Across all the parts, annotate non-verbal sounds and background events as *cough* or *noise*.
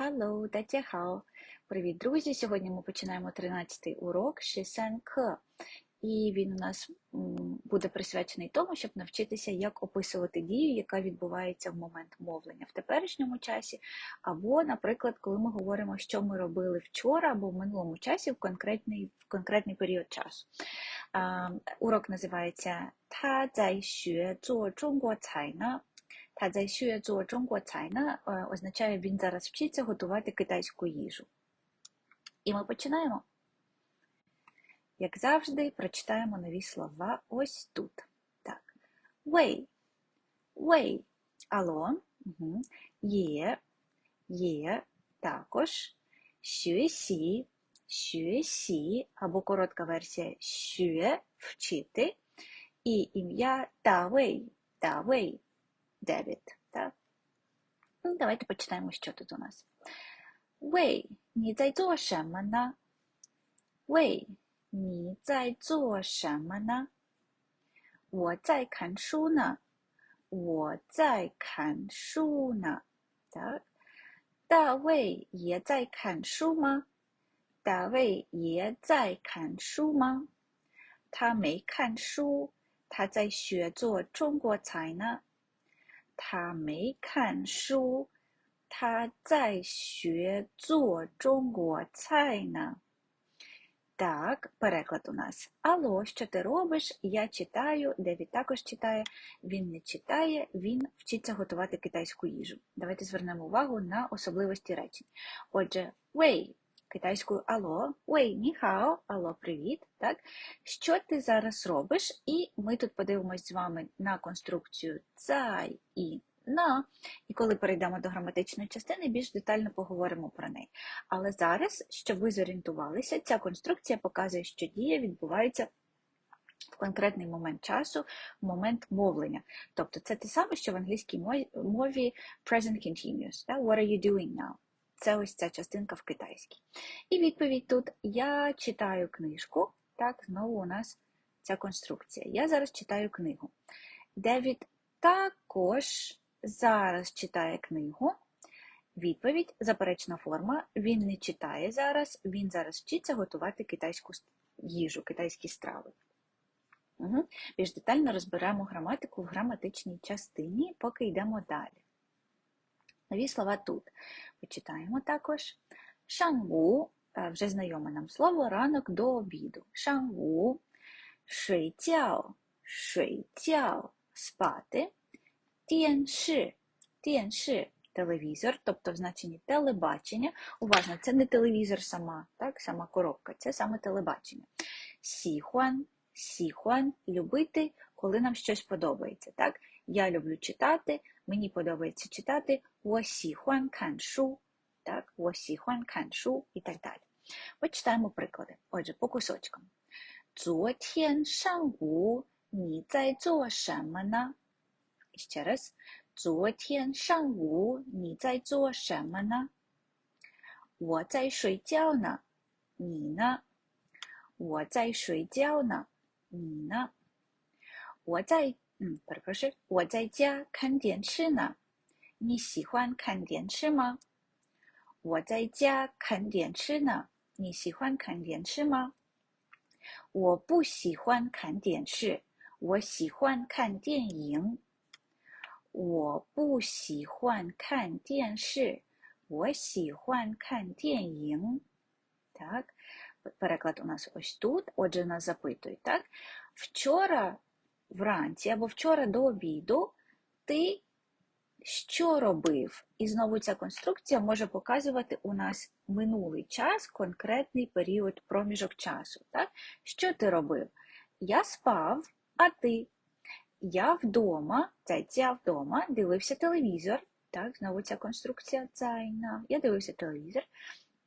Hello, 大家好. Привіт, друзі! Сьогодні ми починаємо 13-й урок Шисенк. І він у нас буде присвячений тому, щоб навчитися, як описувати дію, яка відбувається в момент мовлення в теперішньому часі, або, наприклад, коли ми говоримо, що ми робили вчора або в минулому часі в конкретний в конкретний період часу. А, урок називається Та 在学做中国菜呢 та зайшує Цайна е, означає, він зараз вчиться готувати китайську їжу. І ми починаємо. Як завжди, прочитаємо нові слова ось тут. Так. Вей. Вей. Алло. Угу. Є. Є. Також. Шюсі. Шюсі. Або коротка версія Шюе. Вчити. І ім'я Тавей. Тавей. Девід. Так? Ну, давайте почитаємо, що тут у нас. Wei, 你在做什么呢？喂，你在做什么呢？我在看书呢。我在看书呢。的，大卫也在看书吗？大卫也在看书吗？他没看书，他在学做中国菜呢。 他没看书，他在学做中国菜呢. Так, переклад у нас. Алло, що ти робиш? Я читаю, Девід також читає, він не читає, він вчиться готувати китайську їжу. Давайте звернемо увагу на особливості речень. Отже, вей, китайською алло, вей, ніхао, алло, привіт. Так? Що ти зараз робиш? І ми тут подивимось з вами на конструкцію цай і на. І коли перейдемо до граматичної частини, більш детально поговоримо про неї. Але зараз, щоб ви зорієнтувалися, ця конструкція показує, що дія відбувається. В конкретний момент часу, в момент мовлення. Тобто це те саме, що в англійській мові present continuous. What are you doing now? Це ось ця частинка в китайській. І відповідь тут: я читаю книжку. Так, знову у нас ця конструкція. Я зараз читаю книгу. Девід також зараз читає книгу. Відповідь заперечна форма. Він не читає зараз, він зараз вчиться готувати китайську їжу, китайські страви. Угу. Більш детально розберемо граматику в граматичній частині, поки йдемо далі. Нові слова тут. Почитаємо також. Шангу, е, вже знайоме нам слово, ранок до обіду. Шангу, шуйцяо, шуйцяо, спати. Тієнши, тієнши телевізор, тобто в значенні телебачення. Уважно, це не телевізор сама, так, сама коробка, це саме телебачення. Сіхуан, сіхуан любити, коли нам щось подобається. так. Я люблю читати, мені подобається читати Сіхуан каншу, так, Сіхуан каншу і так далі. Почитаємо приклади. Отже, по кусочкам. 昨天上午你在做什么呢？Еще раз. 昨天上午你在做什么呢？我在睡觉呢。你呢？我在睡觉呢。你呢？我在 嗯，不是不是，我在家看电视呢。你喜欢看电视吗？我在家看电视呢。你喜欢看电视吗？我不喜欢看电视，我喜欢看电影。我不喜欢看电视，我喜欢看电影. Так, переклад у нас ось тут. Отже, нас запитують, так? Вчора вранці або вчора до обіду ти що робив? І знову ця конструкція може показувати у нас минулий час, конкретний період проміжок часу. Так? Що ти робив? Я спав, а ти? Я вдома, це я вдома, дивився телевізор. Так, знову ця конструкція цайна. Я дивився телевізор.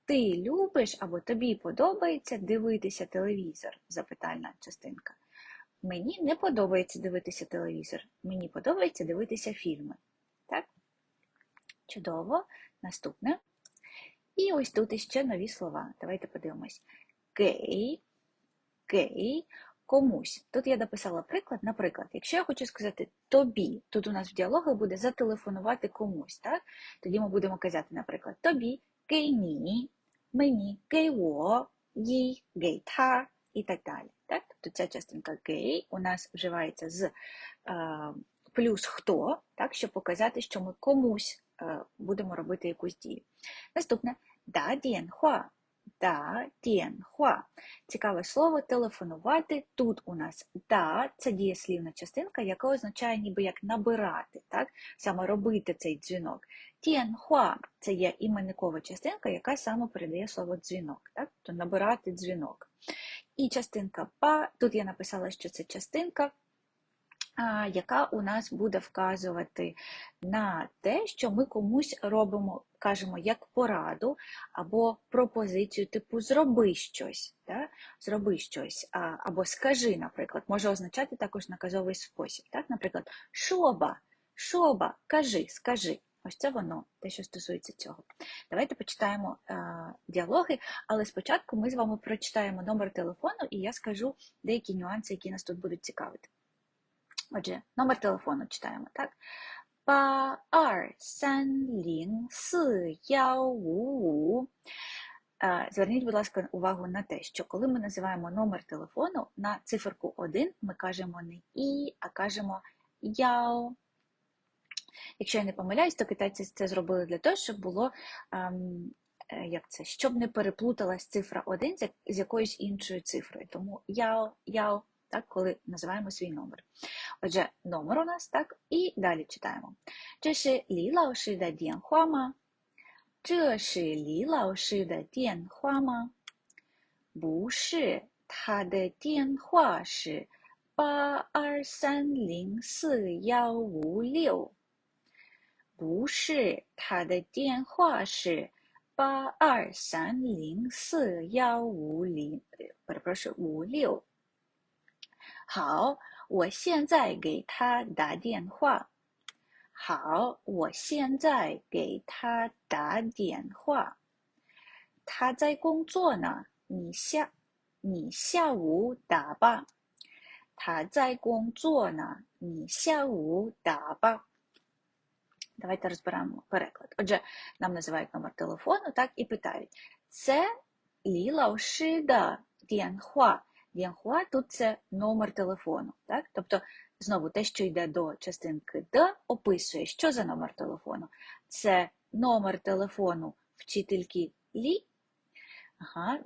Ти любиш або тобі подобається дивитися телевізор? Запитальна частинка. Мені не подобається дивитися телевізор. Мені подобається дивитися фільми. Так? Чудово. Наступне. І ось тут іще нові слова. Давайте подивимось. Гей, гей, комусь. Тут я написала приклад, наприклад, якщо я хочу сказати тобі, тут у нас в діалогах буде зателефонувати комусь, так? Тоді ми будемо казати, наприклад, тобі, гей ні, мені, гей во, їй, гей та і так далі. Так? Тобто ця частинка гей у нас вживається з е, плюс хто, так, щоб показати, що ми комусь е, будемо робити якусь дію. Наступне да дієнхуа. Да, дієнхуа. Цікаве слово телефонувати. Тут у нас да, це дієслівна частинка, яка означає ніби як набирати, так? саме робити цей дзвінок. Тієнхуа це є іменникова частинка, яка саме передає слово дзвінок, так? то набирати дзвінок. І частинка па, тут я написала, що це частинка яка у нас буде вказувати на те, що ми комусь робимо, кажемо, як пораду або пропозицію, типу зроби щось, да? зроби щось, або скажи, наприклад, може означати також наказовий спосіб. Так? Наприклад, шоба, шоба, кажи, скажи. Ось це воно, те, що стосується цього. Давайте почитаємо е, діалоги, але спочатку ми з вами прочитаємо номер телефону, і я скажу деякі нюанси, які нас тут будуть цікавити. Отже, номер телефону читаємо, так? 八二三零四幺五五. Зверніть, будь ласка, увагу на те, що коли ми називаємо номер телефону на циферку 1, ми кажемо не і, а кажемо яо. Якщо я не помиляюсь, то китайці це зробили для того, щоб було ем, як це, щоб не переплуталась цифра 1 з якоюсь іншою цифрою. Тому яо, яо так, коли називаємо свій номер. Отже, номер у нас, так, і далі читаємо. 这是李老师的电话吗？这是李老师的电话吗？不是，他的电话是八二三零四幺五六。 不是，他的电话是八二三零四幺五零，不是不是五六。好，我现在给他打电话。好，我现在给他打电话。他在工作呢，你下你下午打吧。他在工作呢，你下午打吧。Давайте розберемо переклад. Отже, нам називають номер телефону, так і питають: це Лі Лаоши да Діанхуа. Діанхуа тут це номер телефону. Так? Тобто, знову те, що йде до частинки Д, описує, що за номер телефону. Це номер телефону вчительки Лі. Ага,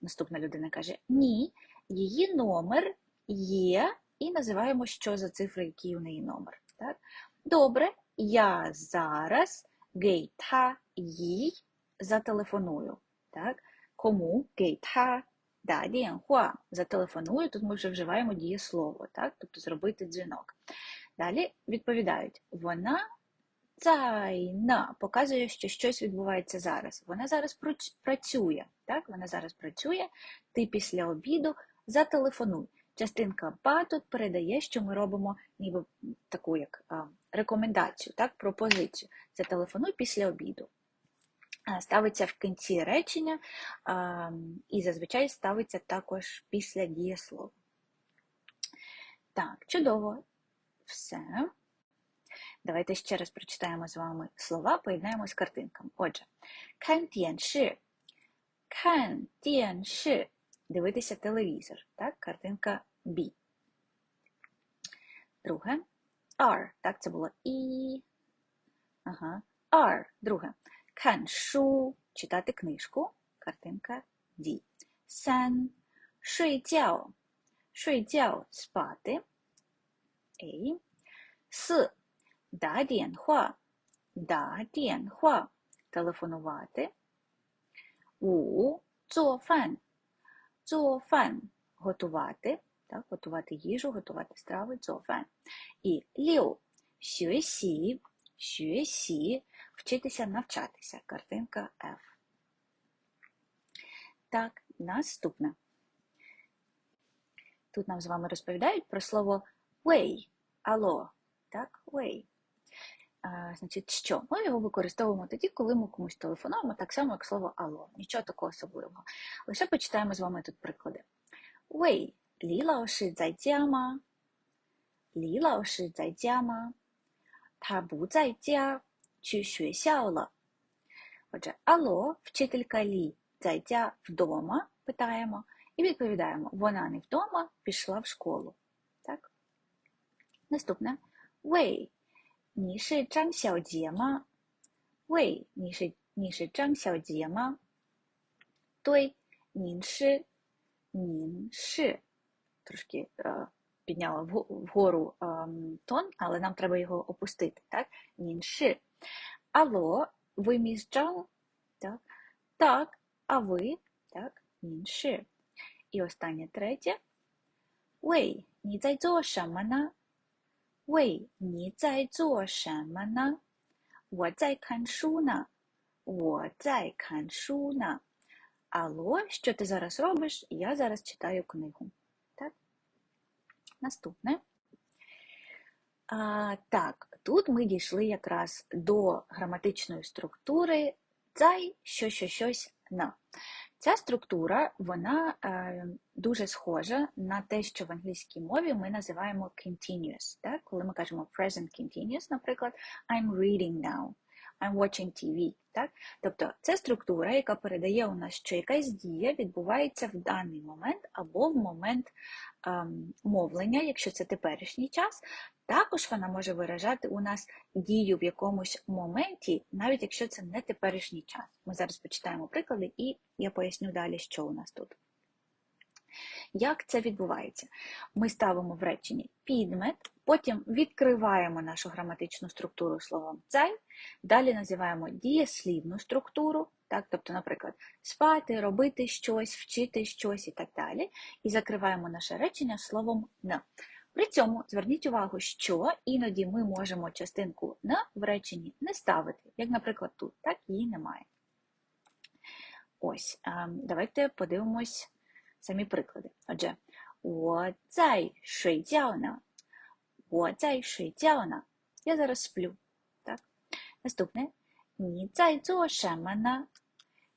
Наступна людина каже: Ні, її номер є, і називаємо, що за цифри, який у неї номер. Так? Добре, я зараз гейта їй зателефоную. Так? Кому гейта Да, дієнхуа, зателефоную, тут ми вже вживаємо дієслово, так? тобто зробити дзвінок. Далі відповідають, вона цайна показує, що щось відбувається зараз. Вона зараз працює. так? Вона зараз працює, ти після обіду зателефонуй. Частинка ба тут передає, що ми робимо ніби таку як рекомендацію, так, пропозицію. Зателефонуй після обіду. Ставиться в кінці речення і зазвичай ставиться також після дієслова. Так, чудово. Все. Давайте ще раз прочитаємо з вами слова, поєднаємо з картинками. Отже, кант'янши. Кант'янши. Дивитися телевізор. Так, картинка B. Друге. R. Так, це було І. Ага. R. Друге. Каншу. Читати книжку. Картинка D. Сан. Шуйдяо. Шуйдяо. Спати. A. С. Да діанхуа. Да діанхуа. Телефонувати. У. Цуофан. Цуофан. Готувати так, готувати їжу, готувати страви, зофен. І ліу сюсі, сюсі, вчитися навчатися. Картинка F. Так, наступне. Тут нам з вами розповідають про слово way, Алло. так, way. А, Значить, що? Ми його використовуємо тоді, коли ми комусь телефонуємо, так само, як слово Алло. Нічого такого особливого. Лише почитаємо з вами тут приклади. Way 李老师在家吗？李老师在家吗？他不在家，去学校了. Отже, алло, вчителька Лі зайця вдома, питаємо, і відповідаємо, вона не вдома, пішла в школу. Так? Наступне. Вей, 你是张小杰吗？喂，你是你是张小杰吗？对，您是，您是. Трошки е, підняла вгу- вгору ем, тон, але нам треба його опустити, так? Нінши. Алло, ви міс Джан? Так. Так, а ви? Так, нінши. І останнє третє. Вей, 你在做什么呢？喂，你在做什么呢？我在看书呢。我在看书呢. Алло, що ти зараз робиш? Я зараз читаю книгу. Наступне. А, так, тут ми дійшли якраз до граматичної структури цай, що, що, щось на. Ця структура, вона е, дуже схожа на те, що в англійській мові ми називаємо continuous. Так? Коли ми кажемо present continuous, наприклад, I'm reading now, I'm watching TV. Так? Тобто це структура, яка передає у нас, що якась дія відбувається в даний момент або в момент ем, мовлення, якщо це теперішній час. Також вона може виражати у нас дію в якомусь моменті, навіть якщо це не теперішній час. Ми зараз почитаємо приклади, і я поясню далі, що у нас тут. Як це відбувається? Ми ставимо в реченні підмет, потім відкриваємо нашу граматичну структуру словом цей, далі називаємо дієслівну структуру, так, тобто, наприклад, спати, робити щось, вчити щось і так далі, і закриваємо наше речення словом «на». При цьому зверніть увагу, що іноді ми можемо частинку «на» в реченні не ставити, як, наприклад, тут, так, її немає. Ось, ем, давайте подивимось самі приклади. Отже, 我在睡觉呢. 我在睡觉呢. Я зараз сплю. Так? Наступне. 你在做什么呢?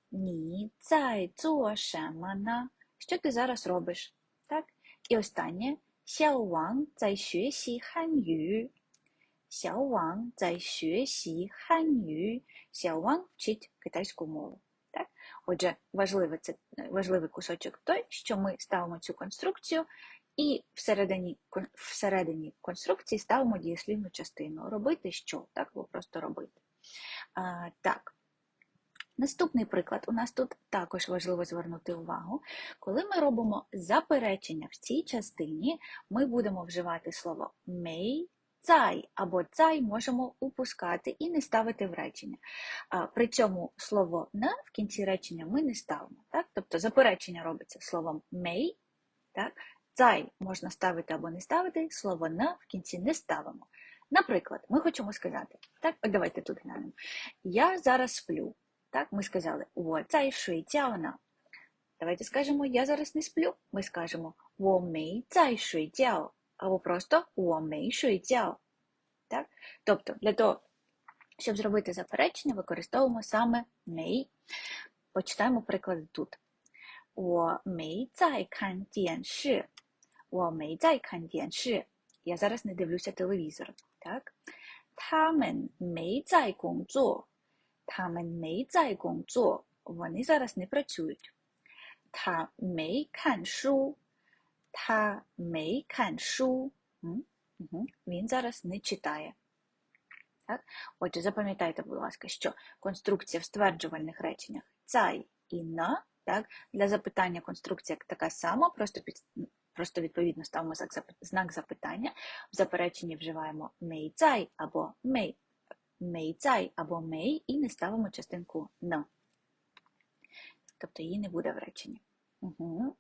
你在做什么呢? Що ти зараз робиш? Так? І останнє. 小王在学习汉语. 小王在学习汉语. 小王вчить китайську мову. Отже, важливий, це, важливий кусочок той, що ми ставимо цю конструкцію і всередині, всередині конструкції ставимо дієслівну частину. Робити що? Так, або просто робити. А, так. Наступний приклад у нас тут також важливо звернути увагу. Коли ми робимо заперечення в цій частині, ми будемо вживати слово may, цай або цай можемо упускати і не ставити в речення. При цьому слово на в кінці речення ми не ставимо. Так? Тобто заперечення робиться словом may. Так? Цай можна ставити або не ставити, слово на в кінці не ставимо. Наприклад, ми хочемо сказати, так, от давайте тут глянемо. Я зараз сплю. Так, Ми сказали «во цай шуй на». Давайте скажемо Я зараз не сплю. Ми скажемо «во мей цай шуй тяо» Або просто 我没睡觉. Так? Тобто, для того, щоб зробити заперечення, використовуємо саме may. Почитаємо приклади тут. 我没在看电视. 我没在看电视. Я зараз не дивлюся телевізор. Так? 他们没在工作. 他们没在工作. Вони зараз не працюють. 他没看 Та. Він зараз не читає. Отже, запам'ятайте, будь ласка, що конструкція в стверджувальних реченнях цай і на. Так? Для запитання конструкція така сама, просто під, просто відповідно ставимо знак запитання. В запереченні вживаємо мей цай або мей, мей цай або мей і не ставимо частинку на. Тобто її не буде в реченні. Угу.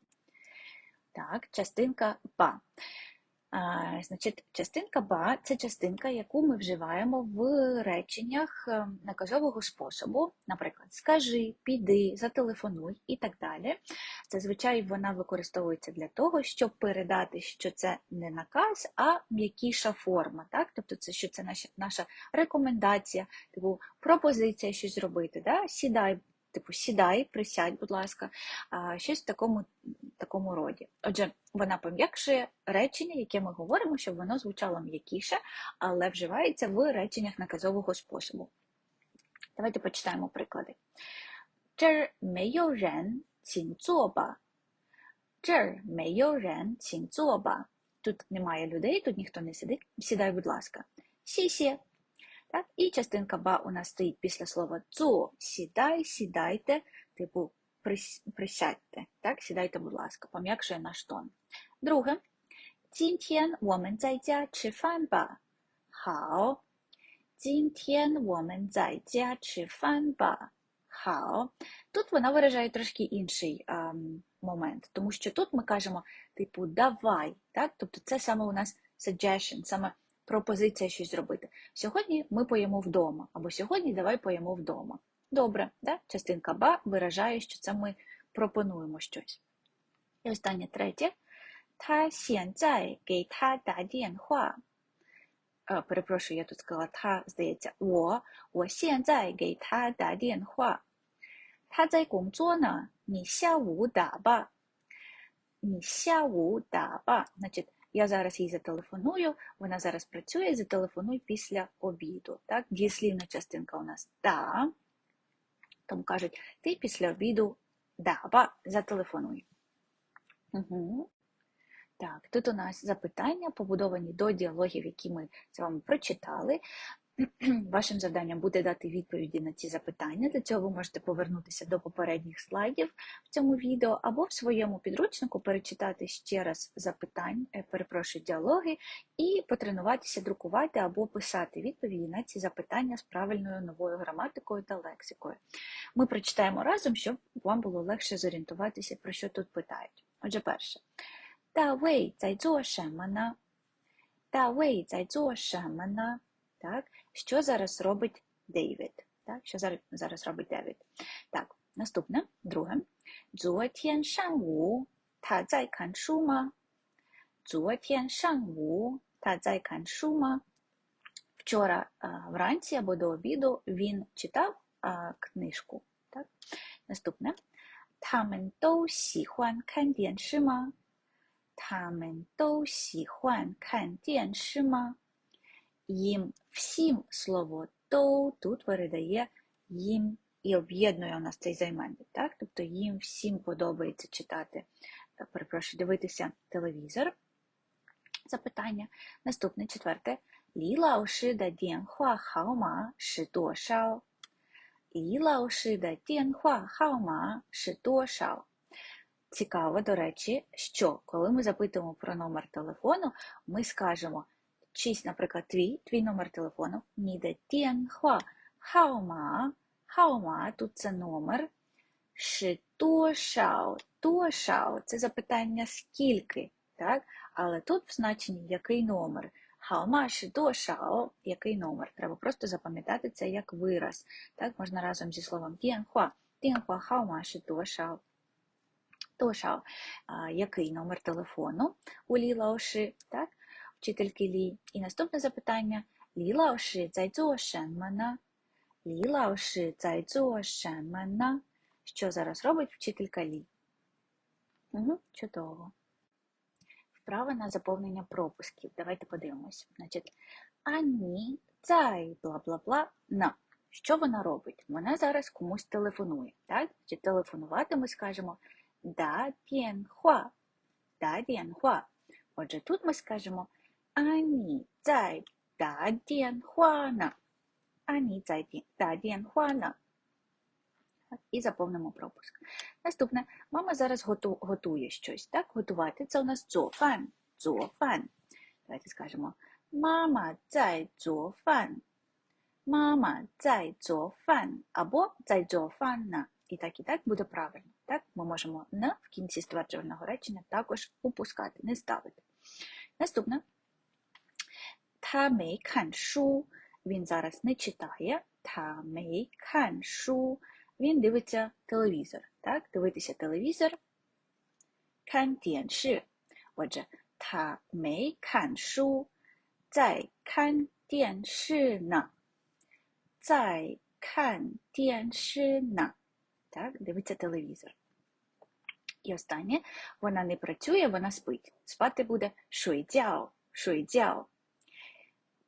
Так, частинка ба. А, значить, частинка ба це частинка, яку ми вживаємо в реченнях е, наказового способу. Наприклад, скажи, піди, зателефонуй і так далі. Зазвичай вона використовується для того, щоб передати, що це не наказ, а м'якіша форма. Так? Тобто, це що це наша, наша рекомендація, типу пропозиція щось зробити. Да? Сідай, типу сідай, присядь, будь ласка, щось в такому такому роді. Отже, вона пом'якшує речення, яке ми говоримо, щоб воно звучало м'якіше, але вживається в реченнях наказового способу. Давайте почитаємо приклади. 这儿没有人，请坐吧。这儿没有人，请坐吧。Тут немає людей, тут ніхто не сидить. Сідай, будь ласка. Сі-сі. Так? І частинка ба у нас стоїть після слова цо. Сідай, сідайте, типу присядьте. Так? Сідайте, будь ласка, пом'якшує наш тон. Друге. 今天我们在家吃饭吧。好。今天我们在家吃饭吧。How. Тут вона виражає трошки інший а, момент, тому що тут ми кажемо, типу, давай. так? Тобто це саме у нас suggestion, саме пропозиція щось зробити. Сьогодні ми поїмо вдома, або сьогодні давай поїмо вдома. Добре, да? частинка ба виражає, що це ми пропонуємо щось. І останнє третє. Та гей та да. Е, перепрошую, я тут сказала та, здається, о, о сіянцай гей та да дінхуа. Та цей кумцона, ні ся ву да. Ні ся ву да. Значить, я зараз їй зателефоную, вона зараз працює, зателефонуй після обіду. Так? Дієслівна частинка у нас да. Тому кажуть, ти після обіду да, ба, зателефонуй. Угу. Так, тут у нас запитання, побудовані до діалогів, які ми з вами прочитали. *clears throat* Вашим завданням буде дати відповіді на ці запитання. Для цього ви можете повернутися до попередніх слайдів в цьому відео або в своєму підручнику перечитати ще раз запитання, е, перепрошую, діалоги, і потренуватися, друкувати або писати відповіді на ці запитання з правильною новою граматикою та лексикою. Ми прочитаємо разом, щоб вам було легше зорієнтуватися, про що тут питають. Отже, перше. Та вей цайцо шамана. Та вей цайцо шамана. Так? Що зараз робить Дейвід? Так? Що зараз зараз робить Девід? Так, наступне, друге. Зуат'ян Шангу та цай каншума. Зуат'ян Шангу та цай каншума. Вчора е, вранці або до обіду він читав а, книжку. Так? Наступне. Тамен доу сіхуан кан діан шима. Тамен доу сіхуан кан діан шима їм всім слово то тут передає їм і об'єднує у нас цей займенник. так? Тобто їм всім подобається читати, е, перепрошую, дивитися телевізор. Запитання. Наступне четверте. Лі лауши да дінхуа хаома ши до шао. Лі лауши да дінхуа хаома ши до шао. Цікаво, до речі, що коли ми запитуємо про номер телефону, ми скажемо чийсь, наприклад, твій, твій номер телефону, ніде тіанхуа, хаома, хаома, тут це номер. Ши тошао, тошао це запитання скільки, так? Але тут в значенні який номер. Хаома ши тошао, який номер. Треба просто запам'ятати це як вираз. Так, можна разом зі словом тіанхуа. Тіанхуа хаома ши. 多少, який номер телефону у Лі Лаоши, так? вчительки Лі. І наступне запитання Лі Лаоши цайцо шенмана. Лі Лаоши цайцо шенмана. Що зараз робить вчителька Лі? Угу, Чудово. Вправа на заповнення пропусків. Давайте подивимось. Значить, ані цай бла бла бла на. Що вона робить? Вона зараз комусь телефонує. Так? Чи телефонувати ми скажемо да д'єнхуа. Да д'єнхуа. Отже, тут ми скажемо Ані 在打电话呢. Ані 在打电话呢. І заповнимо пропуск. Наступне, мама зараз готу, готує щось. Так, готувати це у нас 做饭,做饭. Давайте скажемо Мама 在做饭. Мама 在做饭. Або 在做饭呢. І так, і так буде правильно. Так, Ми можемо «не» в кінці стверджувального речення також упускати, не ставити. Наступне. Та мей кан шу. Він зараз не читає. Та мей кан шу. Він дивиться телевізор. Так, Дивитися телевізор. Кан діан ши. Отже, та мей кан шу. 在看电视呢。在看电视呢。 так, дивиться телевізор. І останнє, вона не працює, вона спить. Спати буде 睡觉,睡觉.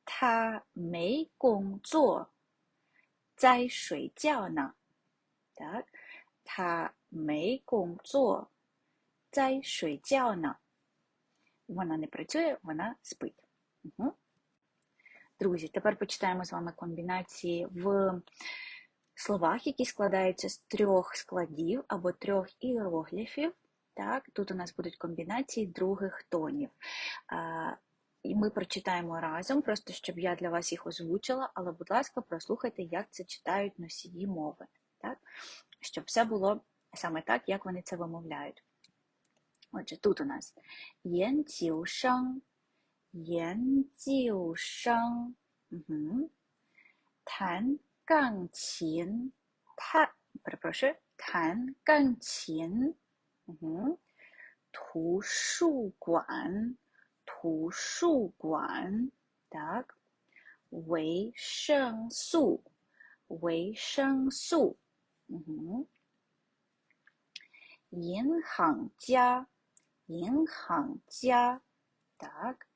他没工作，在睡觉呢。Так, 他没工作，在睡觉呢. Вона не працює, вона спить. Угу. Друзі, тепер почитаємо з вами комбінації в словах, які складаються з трьох складів або трьох іерогліфів. Так, Тут у нас будуть комбінації других тонів. А, і ми прочитаємо разом, просто щоб я для вас їх озвучила, але, будь ласка, прослухайте, як це читають носії мови. Так? Щоб все було саме так, як вони це вимовляють. Отже, тут у нас 研究生,研究生, угу. 弹钢琴,弹, перепрошую, 弹钢琴, угу. 图书馆, 图书馆, так, 维生素,维生素, угу. 银行家,银行家, так,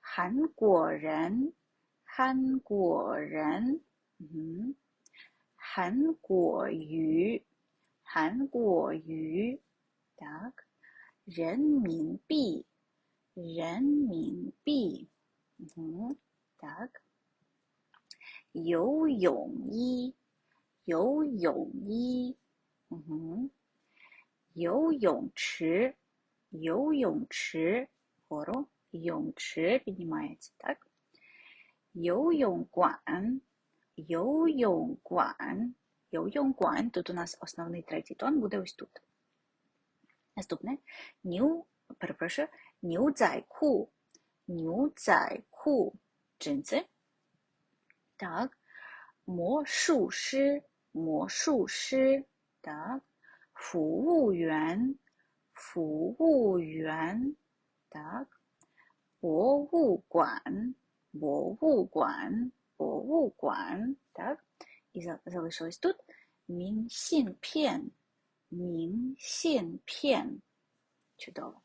韩国人,韩国人, угу. 韩国语,韩国语, так, 人民币, 人民币, угу. так, 游泳衣,游泳衣, угу. 游泳池, 游泳池, вгору, 泳池піднімається, так? 游泳馆, 游泳馆, 游泳馆, тут у нас основний третій тон буде ось тут. Наступне, 牛, перепрошую, 牛仔裤, 牛仔裤, джинси. Так, 魔术师, 魔术师, так, 服务员, 服务员, так, 博物馆, 博物馆, 博物馆, так, і залишилось тут 明信片, 明信片. Чудово.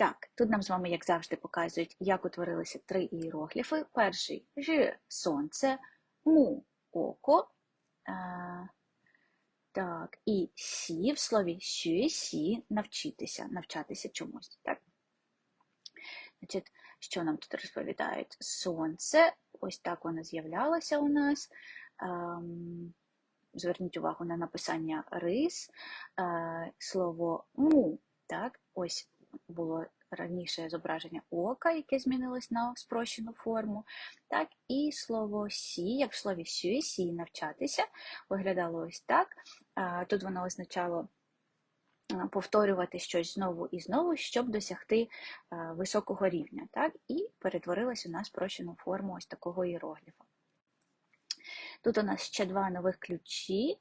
Так, тут нам з вами, як завжди, показують, як утворилися три іерогліфи. Перший ж сонце, му око. А, так, і сі в слові сі навчитися, навчатися чомусь. Так? Значить, Що нам тут розповідають? Сонце, ось так воно з'являлося у нас. Ем, зверніть увагу на написання рис, е, слово му. Так, ось було раніше зображення ока, яке змінилось на спрощену форму. Так, І слово сі, як в слові сю, сі навчатися, виглядало ось так. Тут воно означало повторювати щось знову і знову, щоб досягти високого рівня. Так, І перетворилась у нас спрощену форму ось такого іерогліфа. Тут у нас ще два нових ключі,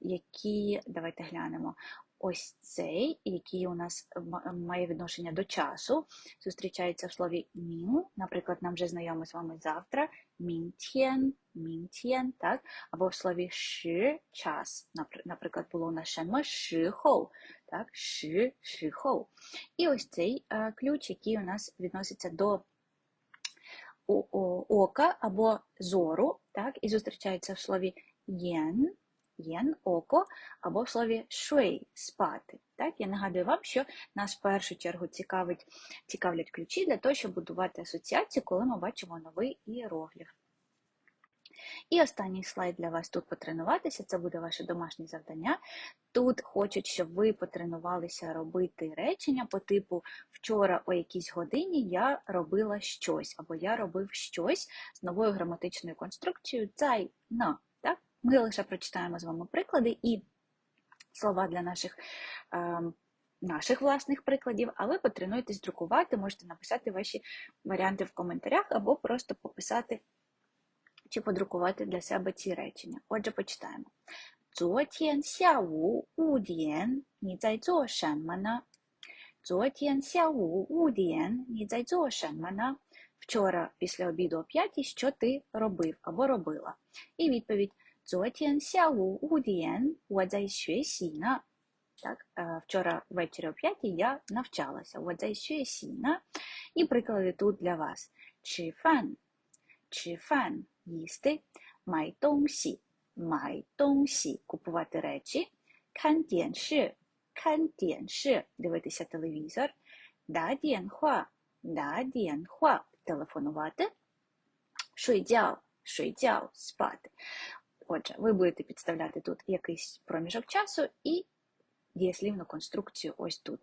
які, давайте глянемо, ось цей, який у нас має відношення до часу, зустрічається в слові мін. Наприклад, нам вже знайомо з вами завтра. Мінтєн, мінтєн, так? Або в слові ши час. Наприклад, було у нас шенма шихоу, так? Ши, шихоу. І ось цей а, ключ, який у нас відноситься до ока або зору, так? І зустрічається в слові єн єн око, або в слові шуей спати. Так? Я нагадую вам, що нас в першу чергу цікавить, цікавлять ключі для того, щоб будувати асоціацію, коли ми бачимо новий іерогліф. І останній слайд для вас тут потренуватися, це буде ваше домашнє завдання. Тут хочуть, щоб ви потренувалися робити речення по типу вчора о якійсь годині я робила щось, або я робив щось з новою граматичною конструкцією цай на. Ми лише прочитаємо з вами приклади і слова для наших е, наших власних прикладів, а ви потренуйтесь друкувати, можете написати ваші варіанти в коментарях або просто пописати чи подрукувати для себе ці речення. Отже, почитаємо. 昨天下午五点你在做什么呢？昨天下午五点你在做什么呢? Вчора після обіду о п'ятій що ти робив або робила? І відповідь 昨天下午五点我在学习呢. Так, е, вчора ввечері о 5 я навчалася. 我在学习呢. І приклади тут для вас. 吃饭,吃饭, їсти. 买东西,买东西, купувати речі. 看电视,看电视, дивитися телевізор. 打电话,打电话, телефонувати. 睡觉, 睡觉, спати. Отже, ви будете підставляти тут якийсь проміжок часу і дієслівну конструкцію ось тут.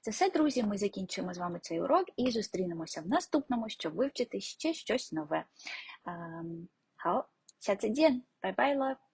Це все, друзі. Ми закінчуємо з вами цей урок і зустрінемося в наступному, щоб вивчити ще щось нове. Ем, um, Бай-бай, love!